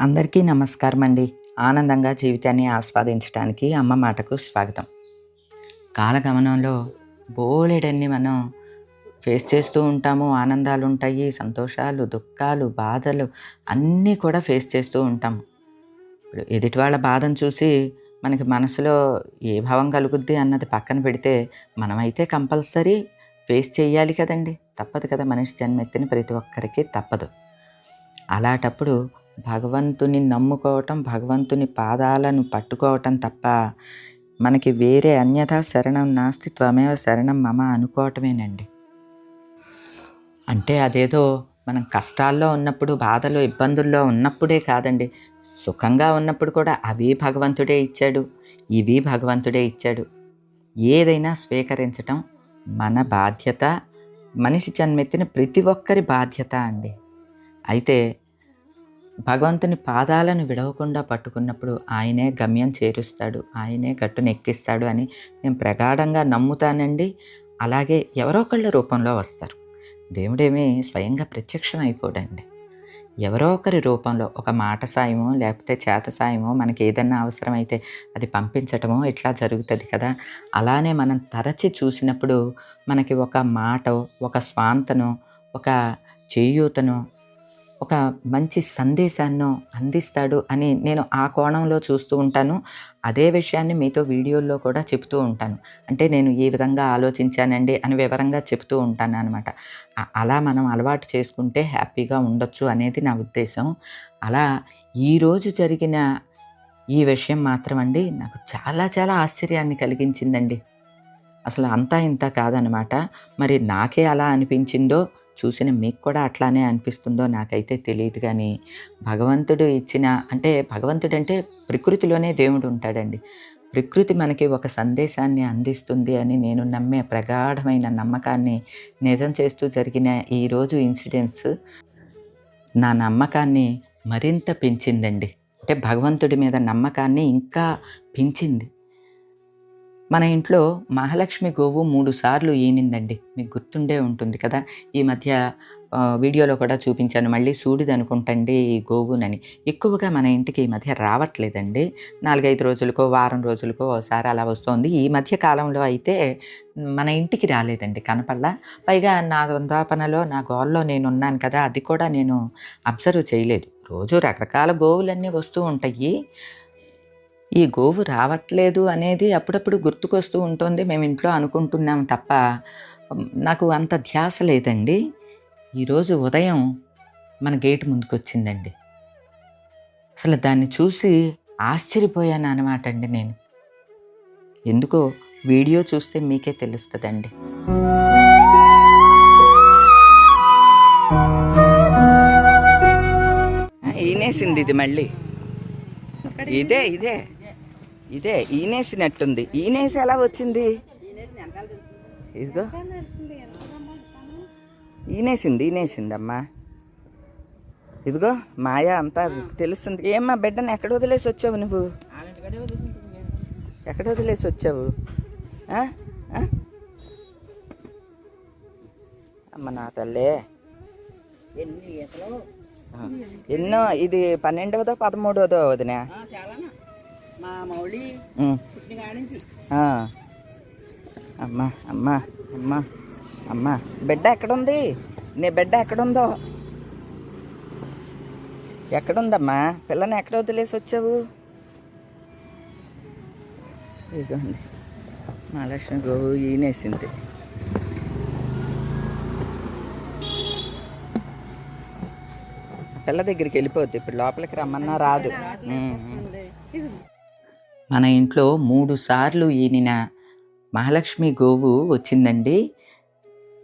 అందరికీ నమస్కారం అండి ఆనందంగా జీవితాన్ని ఆస్వాదించడానికి అమ్మ మాటకు స్వాగతం. కాలగమనంలో బోలెడన్ని మనం ఫేస్ చేస్తూ ఉంటాము. ఆనందాలు ఉంటాయి సంతోషాలు దుఃఖాలు బాధలు అన్నీ కూడా ఫేస్ చేస్తూ ఉంటాము. ఇప్పుడు ఎదుటి వాళ్ళ బాధను చూసి మనకి మనసులో ఏ భావం కలుగుద్ది అన్నది పక్కన పెడితే మనమైతే కంపల్సరీ ఫేస్ చేయాలి కదండి. తప్పదు కదా మనిషి జన్మెత్తిన ప్రతి ఒక్కరికి తప్పదు. అలాంటప్పుడు భగవంతుని నమ్ముకోవటం భగవంతుని పాదాలను పట్టుకోవటం తప్ప మనకి వేరే అన్యథా శరణం నాస్తి త్వమేవ శరణం మమ అనుకోవటమేనండి. అంటే అదేదో మనం కష్టాల్లో ఉన్నప్పుడు బాధలు ఇబ్బందుల్లో ఉన్నప్పుడే కాదండి. సుఖంగా ఉన్నప్పుడు కూడా అవి భగవంతుడే ఇచ్చాడు ఇవి భగవంతుడే ఇచ్చాడు. ఏదైనా స్వీకరించటం మన బాధ్యత మనిషి జన్మెత్తిన ప్రతి ఒక్కరి బాధ్యత అండి. అయితే భగవంతుని పాదాలను విడవకుండా పట్టుకున్నప్పుడు ఆయనే గమ్యం చేరుస్తాడు ఆయనే గట్టును ఎక్కిస్తాడు అని నేను ప్రగాఢంగా నమ్ముతానండి. అలాగే ఎవరో ఒకళ్ళ రూపంలో వస్తారు. దేవుడేమీ స్వయంగా ప్రత్యక్షం అయిపోడండి ఎవరో ఒకరి రూపంలో ఒక మాట సాయమో లేకపోతే చేత సాయమో మనకి ఏదన్నా అవసరమైతే అది పంపించటమో ఇట్లా జరుగుతుంది కదా. అలానే మనం తరచి చూసినప్పుడు మనకి ఒక మాట ఒక స్వాంతను ఒక చేయూతను ఒక మంచి సందేశాన్నో అందిస్తాడు అని నేను ఆ కోణంలో చూస్తూ ఉంటాను. అదే విషయాన్ని మీతో వీడియోల్లో కూడా చెప్తూ ఉంటాను. అంటే నేను ఈ విధంగా ఆలోచించానండి అని వివరంగా చెప్తూ ఉంటాను అనమాట అలా మనం అలవాటు చేసుకుంటే హ్యాపీగా ఉండొచ్చు అనేది నా ఉద్దేశం. అలా ఈరోజు జరిగిన ఈ విషయం మాత్రం అండి నాకు చాలా చాలా ఆశ్చర్యాన్ని కలిగించిందండి. అసలు అంతా ఇంత కాదనమాట. మరి నాకే అలా అనిపించిందో చూసిన మీకు కూడా అట్లానే అనిపిస్తుందో నాకైతే తెలియదు కానీ భగవంతుడు ఇచ్చిన అంటే భగవంతుడు అంటే ప్రకృతిలోనే దేవుడు ఉంటాడండి. ప్రకృతి మనకి ఒక సందేశాన్ని అందిస్తుంది అని నేను నమ్మే ప్రగాఢమైన నమ్మకాన్ని నిజం చేస్తూ జరిగిన ఈరోజు ఇన్సిడెంట్స్ నా నమ్మకాన్ని మరింత పెంచిందండి. అంటే భగవంతుడి మీద నమ్మకాన్ని ఇంకా పెంచింది. మన ఇంట్లో మహాలక్ష్మి గోవు మూడు సార్లు ఈనిందండి. మీకు గుర్తుండే ఉంటుంది కదా? ఈ మధ్య వీడియోలో కూడా చూపించాను. మళ్ళీ సూడిది అనుకుంటండి ఈ గోవునని. ఎక్కువగా మన ఇంటికి ఈ మధ్య రావట్లేదండి. నాలుగైదు రోజులకో వారం రోజులకో ఒకసారి అలా వస్తుంది. ఈ మధ్య కాలంలో అయితే మన ఇంటికి రాలేదండి కనపల్లా పైగా నా వందాపనలో నా గోల్లో నేను ఉన్నాను కదా అది కూడా నేను అబ్జర్వ్ చేయలేదు. రోజు రకరకాల గోవులన్నీ వస్తూ ఉంటాయి. ఈ గోవు రావట్లేదు అనేది అప్పుడప్పుడు గుర్తుకొస్తూ ఉంటుంది. మేము ఇంట్లో అనుకుంటున్నాం తప్ప నాకు అంత ధ్యాస లేదండి. ఈరోజు ఉదయం మన గేట్ ముందుకు వచ్చిందండి అసలు దాన్ని చూసి ఆశ్చర్యపోయాను అనమాట అండి నేను. ఎందుకో వీడియో చూస్తే మీకే తెలుస్తుందండి. ఈనేసింది ఇది మళ్ళీ. ఇదే ఇదే. ఇదే ఈనేసినట్టుంది. ఈనేసి ఎలా వచ్చింది? ఇదిగో. ఈనేసింది ఈనేసింది అమ్మా ఇదిగో మాయ అంతా తెలుస్తుంది. ఏమ్మా బిడ్డను ఎక్కడ వదిలేసి వచ్చావు నువ్వు? ఎక్కడ వదిలేసి వచ్చావు? అమ్మ నా తల్లే. ఎన్నో ఇది పన్నెండవదో పదమూడవదో వదినా? మా మౌళి. అమ్మా అమ్మా అమ్మా అమ్మా. బిడ్డ ఎక్కడుంది? నీ బిడ్డ ఎక్కడుందో? ఎక్కడుందమ్మా? పిల్లని ఎక్కడ వదిలేసి వచ్చావు? ఇదిగోండి. మహాలక్ష్మి గోవు ఈనేసింది. పిల్ల దగ్గరికి వెళ్ళిపోద్ది ఇప్పుడు లోపలికి రమ్మన్నా రాదు. మన ఇంట్లో మూడు సార్లు ఈనిన మహాలక్ష్మి గోవు వచ్చిందండి.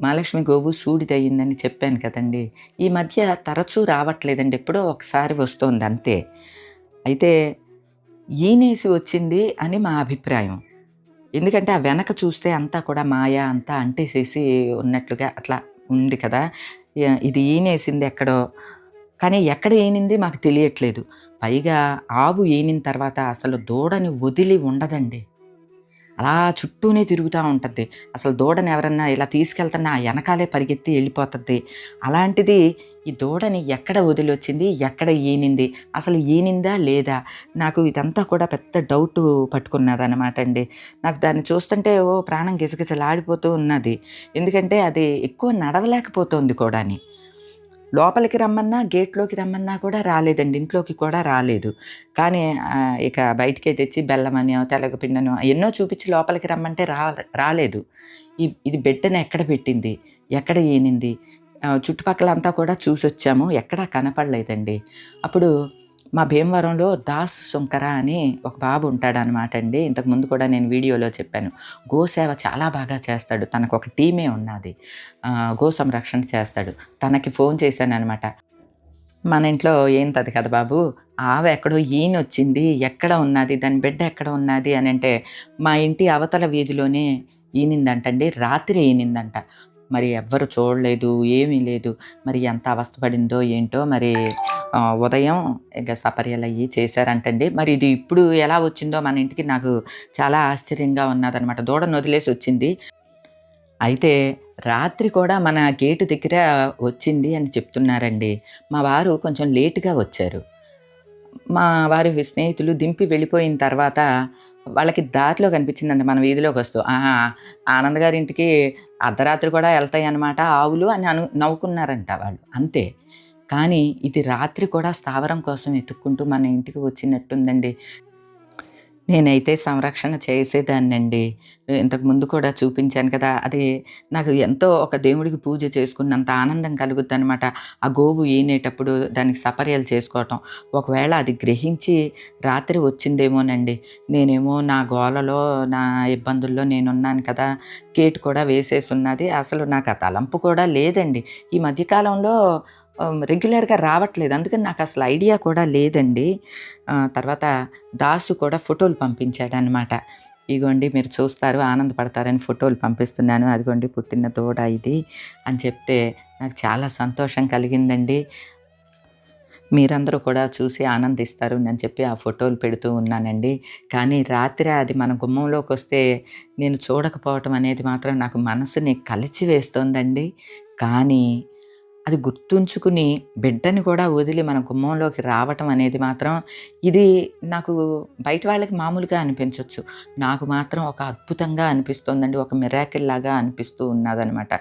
మహాలక్ష్మి గోవు సూడిదయ్యిందని చెప్పాను కదండి. ఈ మధ్య తరచూ రావట్లేదండి. ఎప్పుడో ఒకసారి వస్తోంది అంతే. అయితే ఈనేసి వచ్చింది అని మా అభిప్రాయం. ఎందుకంటే ఆ వెనక చూస్తే అంతా కూడా మాయ అంతా అంటేసేసి ఉన్నట్లుగా అట్లా ఉంది కదా. ఇది ఈనేసింది ఎక్కడో. కానీ ఎక్కడ ఈనింది మాకు తెలియట్లేదు. పైగా ఆవు ఏనిన తర్వాత అసలు దూడని వదిలి ఉండదండి. అలా చుట్టూనే తిరుగుతూ ఉంటుంది. అసలు దూడని ఎవరన్నా ఇలా తీసుకెళ్తున్నా వెనకాలే పరిగెత్తి వెళ్ళిపోతుంది. అలాంటిది ఈ దూడని ఎక్కడ వదిలొచ్చింది? ఎక్కడ ఈనింది? అసలు ఈనిందా లేదా? నాకు ఇదంతా కూడా పెద్ద డౌట్ పట్టుకున్నది అనమాట అండి. నాకు దాన్ని చూస్తుంటే ఓ ప్రాణం గిసగిసలాడిపోతూ ఉన్నది. ఎందుకంటే అది ఎక్కువ నడవలేకపోతుంది కూడాని. లోపలికి రమ్మన్నా గేట్లోకి రమ్మన్నా కూడా రాలేదండి. ఇంట్లోకి కూడా రాలేదు. కానీ ఇక బయటికే తెచ్చి బెల్లమని తెలగపిండను ఎన్నో చూపించి లోపలికి రమ్మంటే రా రాలేదు. ఈ ఇది బిడ్డను ఎక్కడ పెట్టింది? ఎక్కడ ఈనింది? చుట్టుపక్కల అంతా కూడా చూసొచ్చాము. ఎక్కడా కనపడలేదండి. అప్పుడు మా భీమవరంలో దాస్ సుంకర అని ఒక బాబు ఉంటాడనమాట అండి. ఇంతకుముందు కూడా నేను వీడియోలో చెప్పాను. గోసేవ చాలా బాగా చేస్తాడు. తనకు ఒక టీమే ఉన్నది. గో సంరక్షణ చేస్తాడు. తనకి ఫోన్ చేశాను అనమాట మన ఇంట్లో ఏంటది కదా బాబు? ఆవ ఎక్కడో ఈయన వచ్చింది. ఎక్కడ ఉన్నది? దాని బిడ్డ ఎక్కడ ఉన్నది? అని అంటే మా ఇంటి అవతల వీధిలోనే ఈనిందంటండి. రాత్రి ఈనిందంట. మరి ఎవ్వరు చూడలేదు ఏమీ లేదు. మరి ఎంత అవస్థపడిందో ఏంటో మరి ఉదయం ఇక సపర్యలు అయ్యి చేశారంటండి. మరి ఇది ఇప్పుడు ఎలా వచ్చిందో మన ఇంటికి నాకు చాలా ఆశ్చర్యంగా ఉన్నదనమాట దూడను వదిలేసి వచ్చింది. అయితే రాత్రి కూడా మన గేటు దగ్గర వచ్చింది అని చెప్తున్నారండి. మా వారు కొంచెం లేటుగా వచ్చారు. మా వారి స్నేహితులు దింపి వెళ్ళిపోయిన తర్వాత వాళ్ళకి దారిలో కనిపించిందండి మన వీధిలోకి వస్తూ. "ఆహా, ఆనంద్ గారి ఇంటికి అర్ధరాత్రి కూడా వెళ్తాయి అన్నమాట ఆవులు అని అను నవ్వుకున్నారంట వాళ్ళు. అంతే. కానీ ఇది రాత్రి కూడా స్థావరం కోసం వెతుక్కుంటూ మన ఇంటికి వచ్చినట్టుందండి. నేనైతే సంరక్షణ చేసేదాన్నండి. ఇంతకు ముందు కూడా చూపించాను కదా అది నాకు ఎంతో ఒక దేవుడికి పూజ చేసుకున్నంత ఆనందం కలుగుద్ది అనమాట ఆ గోవు ఈనేటప్పుడు దానికి సపర్యలు చేసుకోవటం. ఒకవేళ అది గ్రహించి రాత్రి వచ్చిందేమోనండి. నేనేమో నా గోలలో నా ఇబ్బందుల్లో నేనున్నాను కదా గేట్ కూడా వేసేసి ఉన్నది అసలు నాకు ఆ తలంపు కూడా లేదండి. ఈ మధ్యకాలంలో రెగ్యులర్గా రావట్లేదు. అందుకని నాకు అసలు ఐడియా కూడా లేదండి. తర్వాత దాసు కూడా ఫోటోలు పంపించాడు అనమాట ఇగోండి మీరు చూస్తారు ఆనందపడతారని ఫోటోలు పంపిస్తున్నాను. అదిగోండి పుట్టిన తోడ ఇది అని చెప్తే నాకు చాలా సంతోషం కలిగిందండి. మీరందరూ కూడా చూసి ఆనందిస్తారు అని చెప్పి ఆ ఫోటోలు పెడుతూ ఉన్నానండి. కానీ రాత్రి అది మన గుమ్మంలోకి వస్తే నేను చూడకపోవటం అనేది మాత్రం నాకు మనసుని కలిచి వేస్తోందండి కానీ అది గుర్తుంచుకుని బిడ్డని కూడా వదిలి మన గుమ్మంలోకి రావటం అనేది మాత్రం ఇది నాకు బయట వాళ్ళకి మామూలుగా అనిపించవచ్చు నాకు మాత్రం ఒక అద్భుతంగా అనిపిస్తోందండి. ఒక మిరాకిల్ లాగా అనిపిస్తూ ఉన్నదనమాట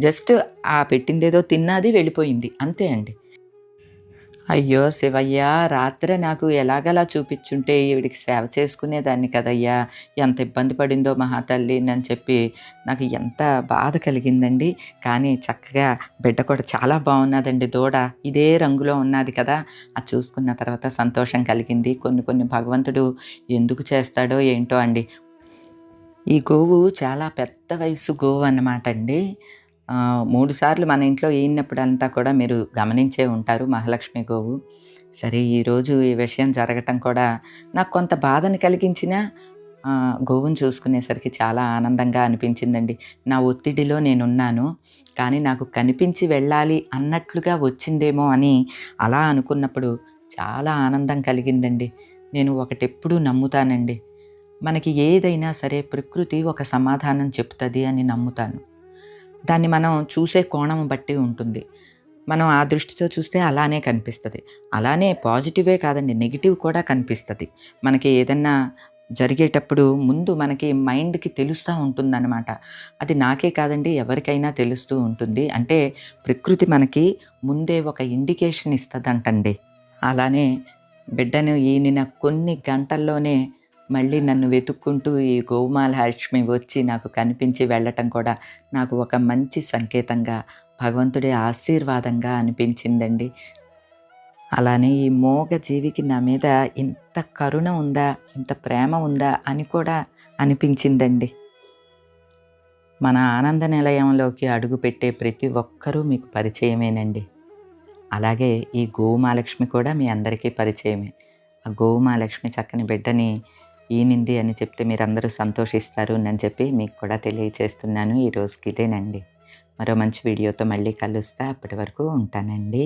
జస్ట్ ఆ పెట్టిందేదో తిన్నది వెళ్ళిపోయింది. అంతే అండి. అయ్యో శివయ్య రాత్రి నాకు ఎలాగలా చూపించుంటే ఈవిడికి సేవ చేసుకునేదాన్ని కదయ్యా. ఎంత ఇబ్బంది పడిందో మహాతల్లి అని చెప్పి నాకు ఎంత బాధ కలిగిందండి. కానీ చక్కగా బిడ్డ కూడా చాలా బాగున్నదండి దూడ. ఇదే రంగులో ఉన్నది కదా. అది చూసుకున్న తర్వాత సంతోషం కలిగింది. కొన్ని కొన్ని భగవంతుడు ఎందుకు చేస్తాడో ఏంటో అండి. ఈ గోవు చాలా పెద్ద వయసు గోవు అన్నమాట అండి. మూడు సార్లు మన ఇంట్లో ఈనప్పుడంతా కూడా మీరు గమనించే ఉంటారు మహాలక్ష్మి గోవు. సరే ఈరోజు ఈ విషయం జరగటం కూడా నాకు కొంత బాధను కలిగించిన గోవును చూసుకునేసరికి చాలా ఆనందంగా అనిపించిందండి. నా ఒత్తిడిలో నేనున్నాను కానీ నాకు కనిపించి వెళ్ళాలి అన్నట్లుగా వచ్చిందేమో అని అలా అనుకున్నప్పుడు చాలా ఆనందం కలిగిందండి. నేను ఒకటెప్పుడు నమ్ముతానండి. మనకి ఏదైనా సరే ప్రకృతి ఒక సమాధానం చెప్తుంది అని నమ్ముతాను. దాన్ని మనం చూసే కోణం బట్టి ఉంటుంది. మనం ఆ దృష్టితో చూస్తే అలానే కనిపిస్తుంది. అలానే పాజిటివే కాదండి నెగిటివ్ కూడా కనిపిస్తుంది. మనకి ఏదన్నా జరిగేటప్పుడు ముందు మనకి మైండ్కి తెలుస్తూ ఉంటుందన్నమాట. అది నాకే కాదండి ఎవరికైనా తెలుస్తూ ఉంటుంది. అంటే ప్రకృతి మనకి ముందే ఒక ఇండికేషన్ ఇస్తుందంటండి. అలానే బిడ్డను ఈనిన కొన్ని గంటల్లోనే మళ్ళీ నన్ను వెతుక్కుంటూ ఈ గోమాలక్ష్మి వచ్చి నాకు కనిపించి వెళ్ళటం కూడా నాకు ఒక మంచి సంకేతంగా భగవంతుడి ఆశీర్వాదంగా అనిపించిందండి. అలానే ఈ మోగ జీవికి నా మీద ఇంత కరుణ ఉందా ఇంత ప్రేమ ఉందా అని కూడా అనిపించిందండి. మన ఆనంద నిలయంలోకి అడుగుపెట్టే ప్రతి ఒక్కరూ మీకు పరిచయమేనండి. అలాగే ఈ గోమాలక్ష్మి కూడా మీ అందరికీ పరిచయమే. ఆ గోమాలక్ష్మి చక్కని బిడ్డని ఈనింది అని చెప్తే మీరందరూ సంతోషిస్తారు అని చెప్పి మీకు కూడా తెలియచేస్తున్నాను. ఈరోజుకి ఇదేనండి మరో మంచి వీడియోతో మళ్ళీ కలుస్తా. అప్పటి వరకు ఉంటానండి.